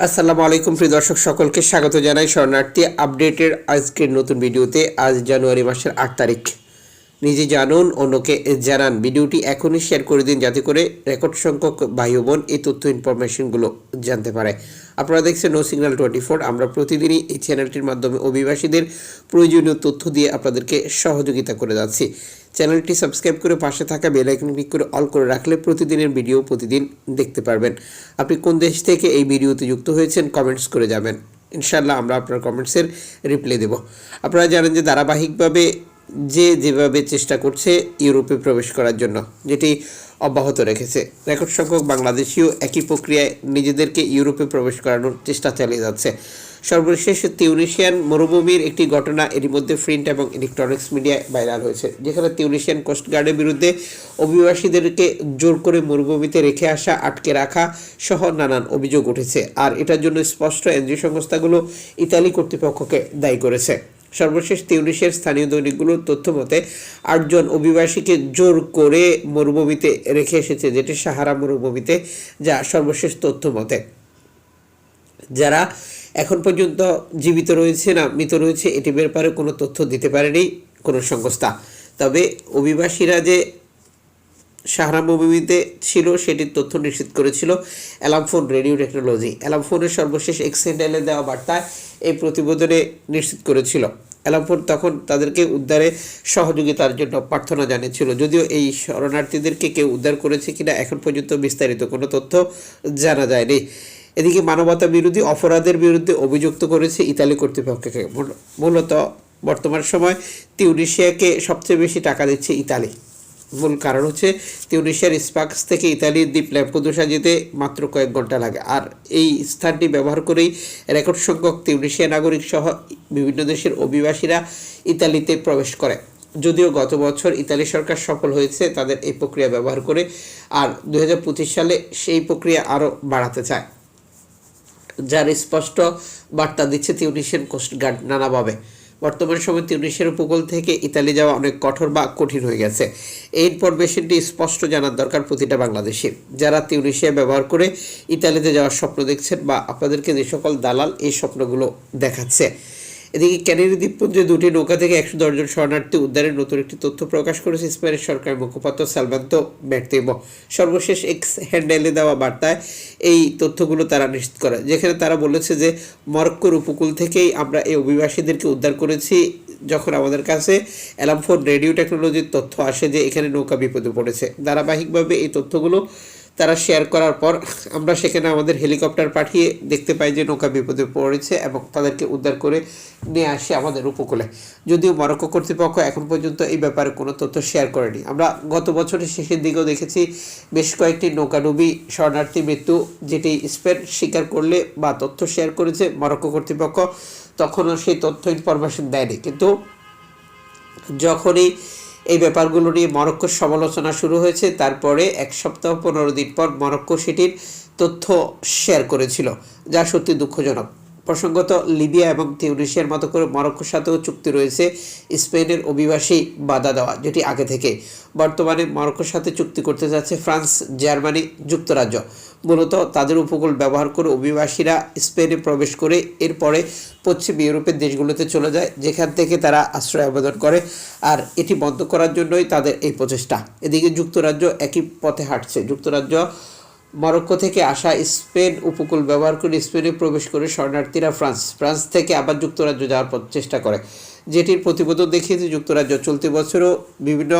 আসসালামু আলাইকুম, প্রিয় দর্শক, সকলকে স্বাগত জানাই। শরণার্থী আপডেটের আজকের নতুন ভিডিওতে। আজ জানুয়ারি মাসের আট তারিখ। নিজে জানুন, অন্যকে জানান। ভিডিওটি এখনই শেয়ার করে দিন যাতে করে রেকর্ড সংখ্যক ভাই বোন এই তথ্য ইনফরমেশনগুলো জানতে পারে। আপনারা দেখছেন নো সিগন্যাল টোয়েন্টি ফোর আমরা প্রতিদিনই এই চ্যানেলটির মাধ্যমে অভিবাসীদের প্রয়োজনীয় তথ্য দিয়ে আপনাদেরকে সহযোগিতা করে যাচ্ছি। চ্যানেলটি সাবস্ক্রাইব করে পাশে থাকা বেল আইকন ক্লিক করে অল করে রাখলে প্রতিদিনের ভিডিও প্রতিদিন দেখতে পারবেন। আপনি কোন দেশ থেকে এই ভিডিওতে যুক্ত হয়েছেন কমেন্টস করে যাবেন ইনশাল্লাহ আমরা আপনার কমেন্টসের রিপ্লাই দেব। আপনারা জানেন যে ধারাবাহিকভাবে যে যেভাবে চেষ্টা করছে ইউরোপে প্রবেশ করার জন্য, যেটি অব্যাহত রেখেছে। রেকর্ড সংখ্যক বাংলাদেশিও একই প্রক্রিয়ায় নিজেদেরকে ইউরোপে প্রবেশ করানোর চেষ্টা চালিয়ে যাচ্ছে। সর্বশেষ তিউনিশিয়ান মরুভূমির একটি ঘটনা এরই মধ্যে প্রিন্ট এবং ইলেকট্রনিক্স মিডিয়ায় ভাইরাল হয়েছে, যেখানে তিউনিশিয়ান কোস্টগার্ডের বিরুদ্ধে অভিবাসীদেরকে জোর করে মরুভূমিতে রেখে আসা, আটকে রাখা সহ নানান অভিযোগ উঠেছে। আর এটার জন্য স্পষ্ট এনজিও সংস্থাগুলো ইতালি কর্তৃপক্ষকে দায়ী করেছে। সর্বশেষ তিউনিশিয়ার স্থানীয় দৈনিকগুলোর তথ্য মতে, আটজন অভিবাসীকে জোর করে মরুভূমিতে রেখে এসেছে, যেটি সাহারা মরুভূমিতে, যা সর্বশেষ তথ্য মতে। যারা এখন পর্যন্ত জীবিত রয়েছে না মৃত রয়েছে, এটি ব্যাপারে কোনো তথ্য দিতে পারেনি কোনো সংস্থা। তবে অভিবাসীরা যে সাহারা মরুভূমিতে ছিল, সেটির তথ্য নিশ্চিত করেছিল অ্যালামফোন রেডিও টেকনোলজি। অ্যালামফোনের সর্বশেষ এক্সেন্ডেলে দেওয়া বার্তায় এই প্রতিবেদনে নিশ্চিত করেছিল। অ্যালামফোন তখন তাদেরকে উদ্ধারে সহযোগিতার জন্য প্রার্থনা জানিয়েছিল। যদিও এই শরণার্থীদেরকে কেউ উদ্ধার করেছে কিনা এখন পর্যন্ত বিস্তারিত কোনো তথ্য জানা যায়নি। এদিকে মানবতা বিরোধী অপরাধের বিরুদ্ধে অভিযুক্ত করেছে ইতালি কর্তৃপক্ষকে। মূলত বর্তমান সময় তিউনিশিয়াকে সবচেয়ে বেশি টাকা দিচ্ছে ইতালি। মূল কারণ হচ্ছে তিউনিশিয়ার স্পাক্স থেকে ইতালির দ্বীপ ল্যাম্পোদোসা যেতে মাত্র কয়েক ঘণ্টা লাগে। আর এই স্থানটি ব্যবহার করেই রেকর্ড সংখ্যক তিউনিশিয়া নাগরিক সহ বিভিন্ন দেশের অভিবাসীরা ইতালিতে প্রবেশ করে। যদিও গত বছর ইতালি সরকার সফল হয়েছে তাদের এই প্রক্রিয়া ব্যবহার করে, আর দু হাজার পঁচিশ সালে সেই প্রক্রিয়া আরও বাড়াতে চায়। যার স্পষ্ট বার্তা দিচ্ছে তিউনিশিয়ান কোস্টগার্ড নানাভাবে। বর্তমান সময় তিউনিশিয়ার উপকূল থেকে ইতালি যাওয়া অনেক কঠোর বা কঠিন হয়ে গেছে। এই ইনফরমেশনটি স্পষ্ট জানার দরকার প্রতিটা বাংলাদেশি। যারা তিউনিশিয়া ব্যবহার করে ইতালিতে যাওয়ার স্বপ্ন দেখছেন বা আপনাদেরকে যে সকল দালাল এই স্বপ্নগুলো দেখাচ্ছে। এদিকে ক্যানারি দ্বীপপুঞ্জে দুটি নৌকা থেকে একশো দশজন শরণার্থী উদ্ধারের নতুন একটি তথ্য প্রকাশ করেছে স্পেনের সরকারের মুখপাত্র সালভান্তো ম্যার্তেমো সর্বশেষ এক্স হ্যান্ডেলে দেওয়া বার্তায় এই তথ্যগুলো তারা নিশ্চিত করে, যেখানে তারা বলেছে যে মরক্কোর উপকূল থেকেই আমরা এই অভিবাসীদেরকে উদ্ধার করেছি। যখন আমাদের কাছে অ্যালামফোন রেডিও টেকনোলজির তথ্য আসে যে এখানে নৌকা বিপদে পড়েছে, ধারাবাহিকভাবে এই তথ্যগুলো তারা শেয়ার করার পর আমরা সেখানে আমাদের হেলিকপ্টার পাঠিয়ে দেখতে পাই যে নৌকা বিপদে পড়েছে এবং তাদেরকে উদ্ধার করে নিয়ে আসে আমাদের উপকূলে। যদিও মরক্কো কর্তৃপক্ষ এখন পর্যন্ত এই ব্যাপারে কোনো তথ্য শেয়ার করেনি। আমরা গত বছরের শেষের দিকেও দেখেছি বেশ কয়েকটি নৌকাডুবি শরণার্থী মৃত্যু যেটি স্পেন স্বীকার করলে বা তথ্য শেয়ার করেছে মরক্কো কর্তৃপক্ষ, তখনও সেই তথ্য ইনফরমেশন দেয়নি। কিন্তু যখনই এই ব্যাপারগুলো নিয়ে মরক্কোর সমালোচনা শুরু হয়েছে, তারপরে এক সপ্তাহ পনেরো দিন পর মরক্কো সেটির তথ্য শেয়ার করেছিল, যা সত্যি দুঃখজনক। প্রসঙ্গত, লিবিয়া এবং তিউনিশিয়ার মতো করে মরক্কোর সাথেও চুক্তি রয়েছে স্পেনের অভিবাসী বাধা দেওয়া, যেটি আগে থেকে। বর্তমানে মরক্কোর সাথে চুক্তি করতে যাচ্ছে ফ্রান্স, জার্মানি, যুক্তরাজ্য। মূলত তাদের উপকূল ব্যবহার করে অভিবাসীরা স্পেনে প্রবেশ করে এরপরে পশ্চিম ইউরোপের দেশগুলোতে চলে যায়, যেখান থেকে তারা আশ্রয় আবেদন করে আর এটি বন্ধ করার জন্যই তাদের এই প্রচেষ্টা। এদিকে যুক্তরাজ্য একই পথে হাঁটছে। যুক্তরাজ্য মরক্কো থেকে আসা স্পেন উপকূল ব্যবহার করে স্পেনে প্রবেশ করে শরণার্থীরা ফ্রান্স ফ্রান্স থেকে আবার যুক্তরাজ্য যাওয়ার চেষ্টা করে। যেটির প্রতিবেদন দেখিয়েছে যুক্তরাজ্য। চলতি বছরও বিভিন্ন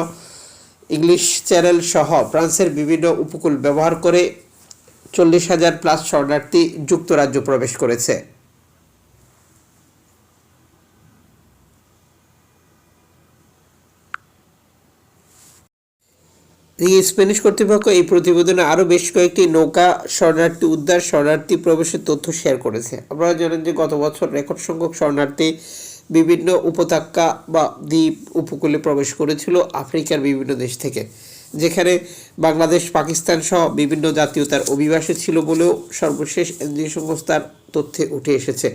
ইংলিশ চ্যানেল সহ ফ্রান্সের বিভিন্ন উপকূল ব্যবহার করে চল্লিশ হাজার প্লাস শরণার্থী যুক্তরাজ্য প্রবেশ করেছে। স্প্যানিশ কর্তৃপক্ষ এই প্রতিবেদনে আরও বেশ কয়েকটি নৌকা, শরণার্থী উদ্ধার, শরণার্থী প্রবেশের তথ্য শেয়ার করেছে। আপনারা জানেন যে গত বছর রেকর্ড সংখ্যক শরণার্থী বিভিন্ন উপত্যকা বা দ্বীপ, উপকূলে প্রবেশ করেছিল আফ্রিকার বিভিন্ন দেশ থেকে, যেখানে বাংলাদেশ, পাকিস্তান সহ বিভিন্ন জাতীয়তার অভিবাসী ছিল বলেও সর্বশেষ এনজিও সংস্থার তথ্যে উঠে এসেছে।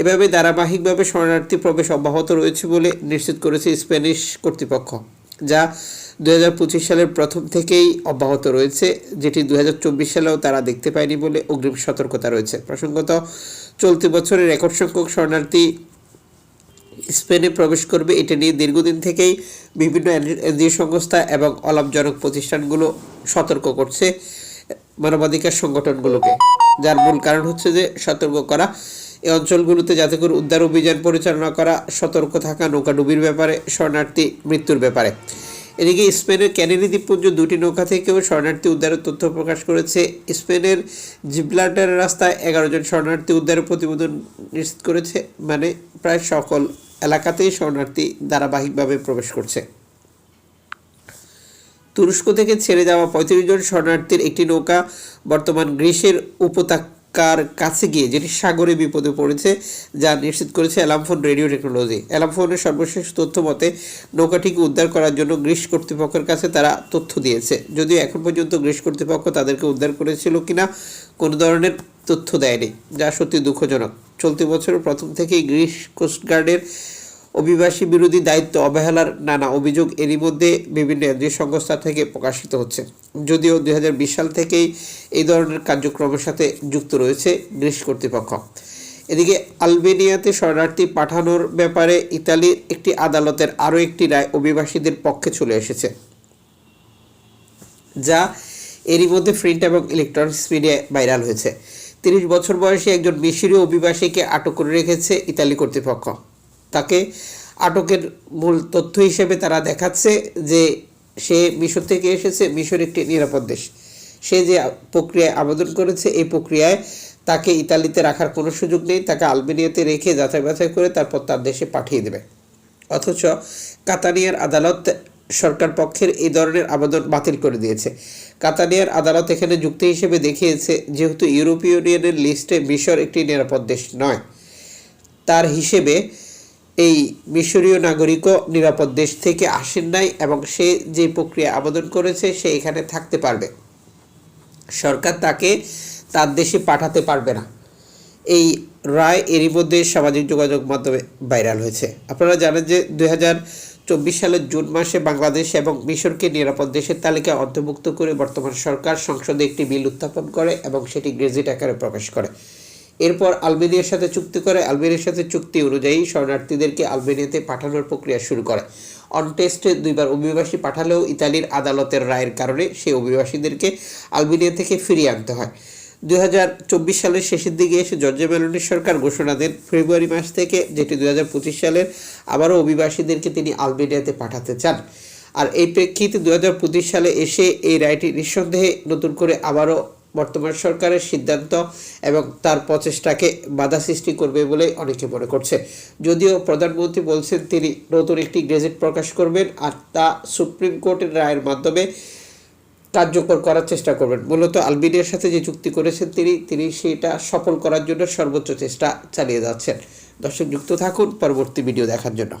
এভাবে ধারাবাহিকভাবে শরণার্থী প্রবেশ অব্যাহত রয়েছে বলে নিশ্চিত করেছে স্প্যানিশ কর্তৃপক্ষ, যা দু হাজার পঁচিশ সালের প্রথম থেকেই অব্যাহত রয়েছে, যেটি দু হাজার চব্বিশ সালেও তারা দেখতে পায়নি বলে অগ্রিম সতর্কতা রয়েছে। প্রসঙ্গত, চলতি বছরের রেকর্ড সংখ্যক শরণার্থী স্পেনে প্রবেশ করবে, এটা নিয়ে দীর্ঘদিন থেকেই বিভিন্ন এনজিও সংস্থা এবং অলাভজনক প্রতিষ্ঠানগুলো সতর্ক করছে মানবাধিকার সংগঠনগুলোকে। যার মূল কারণ হচ্ছে যে সতর্ক করা এই অঞ্চলগুলোতে যাতে করে উদ্ধার অভিযান পরিচালনা করা, সতর্ক থাকা, নৌকাডুবির ব্যাপারে শরণার্থী মৃত্যুর ব্যাপারে। এদিকে স্পেনের ক্যানেরি দ্বীপপুঞ্জ দুটি নৌকা থেকেও শরণার্থী উদ্ধারের তথ্য প্রকাশ করেছে। স্পেনের জিব্লাটার রাস্তায় এগারো জন শরণার্থী উদ্ধারের প্রতিবেদন নিশ্চিত করেছে মানে প্রায় সকল এলাকাতেই শরণার্থী ধারাবাহিকভাবে প্রবেশ করছে। তুরস্ক থেকে ছেড়ে যাওয়া পঁয়ত্রিশ জন শরণার্থীর একটি নৌকা বর্তমান গ্রীসের উপত্যকার কাছে গিয়ে, যেটি সাগরে বিপদে পড়েছে, যা নিশ্চিত করেছে অ্যালামফোন রেডিও টেকনোলজি। অ্যালামফোনের সর্বশেষ তথ্য মতে, নৌকাটিকে উদ্ধার করার জন্য গ্রীস কর্তৃপক্ষের কাছে তারা তথ্য দিয়েছে। যদিও এখন পর্যন্ত গ্রীস কর্তৃপক্ষ তাদেরকে উদ্ধার করেছিল কিনা, কোনো ধরনের তথ্য দেয়নি, যা সত্যি দুঃখজনক। চলতি বছরের প্রথম থেকেই গ্রীস কোস্টগার্ডের অভিবাসী বিরোধী দায়িত্ব অবহেলার নানা অভিযোগ এরই মধ্যে বিভিন্ন এনজিও সংস্থা থেকে প্রকাশিত হচ্ছে। যদিও দুই হাজার বিশ সাল থেকেই এই ধরনের কার্যক্রমের সাথে যুক্ত রয়েছে গ্রিস কর্তৃপক্ষ। এদিকে আলবেনিয়াতে শরণার্থী পাঠানোর ব্যাপারে ইতালির একটি আদালতের আরও একটি রায় অভিবাসীদের পক্ষে চলে এসেছে। যা এরই মধ্যে প্রিন্ট এবং ইলেকট্রনিক্স মিডিয়ায় ভাইরাল হয়েছে। তিরিশ বছর বয়সী একজন মিশরীয় অভিবাসীকে আটক করে রেখেছে ইতালি কর্তৃপক্ষ। আটকের মূল তথ্য হিসেবে তারা দেখাচ্ছে যে সে মিশর থেকে এসেছে। মিশর একটি নিরাপদ দেশ। সে যে প্রক্রিয়ায় আবেদন করেছে, এই প্রক্রিয়ায় তাকে ইতালিতে রাখার কোনো সুযোগ নেই। তাকে আলবেনিয়াতে রেখে যাচাই বাছাই করে তারপর তার দেশে পাঠিয়ে দেবে। অথচ কাতানিয়ার আদালত সরকার পক্ষের এই ধরনের আবেদন বাতিল করে দিয়েছে। কাতানিয়ার আদালত এখানে যুক্তি হিসেবে দেখিয়েছে, যেহেতু ইউরোপীয় ইউনিয়নের লিস্টে মিশর একটি নিরাপদ দেশ নয়। তার হিসেবে এই মিশরীয় নাগরিকও নিরাপদ দেশ থেকে আসেন নাই এবং সে যে প্রক্রিয়া আবেদন করেছে সে এখানে থাকতে পারবে। সরকার তাকে তার দেশে পাঠাতে পারবে না। এই রায় এরই মধ্যে সামাজিক যোগাযোগ মাধ্যমে ভাইরাল হয়েছে। আপনারা জানেন যে দুই চব্বিশ সালের জুন মাসে বাংলাদেশ এবং মিশরকে নিরাপদ দেশের তালিকায় অন্তর্ভুক্ত করে বর্তমান সরকার সংসদে একটি বিল উত্থাপন করে এবং সেটি গেজেট আকারে প্রকাশ করে। এরপর আলবেনিয়ার সাথে চুক্তি করে, আলবেনিয়ার সাথে চুক্তি অনুযায়ী শরণার্থীদেরকে আলবেনিয়াতে পাঠানোর প্রক্রিয়া শুরু করে। অনটেস্টে দুইবার অভিবাসী পাঠালেও ইতালির আদালতের রায়ের কারণে সেই অভিবাসীদেরকে আলবেনিয়া থেকে ফিরিয়ে আনতে হয়। দুই হাজার চব্বিশ সালের শেষের দিকে এসে জর্জে মেলোনির সরকার ঘোষণা দেন, ফেব্রুয়ারি মাস থেকে যেটি দুই হাজার পঁচিশ সালের আবারও অভিবাসীদেরকে তিনি আলবেনিয়াতে পাঠাতে চান। আর এই প্রেক্ষিতে দু হাজার পঁচিশ সালে এসে এই রায়টি নিঃসন্দেহে নতুন করে আবারও বর্তমান সরকারের সিদ্ধান্ত এবং তার প্রচেষ্টাকে বাধা সৃষ্টি করবে বলে অনেকে মনে করছে। যদিও প্রধানমন্ত্রী বলছেন তিনি নতুন একটি গেজেট প্রকাশ করবেন আর তা সুপ্রিম কোর্টের রায়ের মাধ্যমে কার্যকর করার চেষ্টা করবেন। মূলত আলবেনিয়ার সাথে যে চুক্তি করেছেন তিনি তিনি সেটা সফল করার জন্য সর্বোচ্চ চেষ্টা চালিয়ে যাচ্ছেন। দর্শক যুক্ত থাকুন, পরবর্তী ভিডিও দেখার জন্য।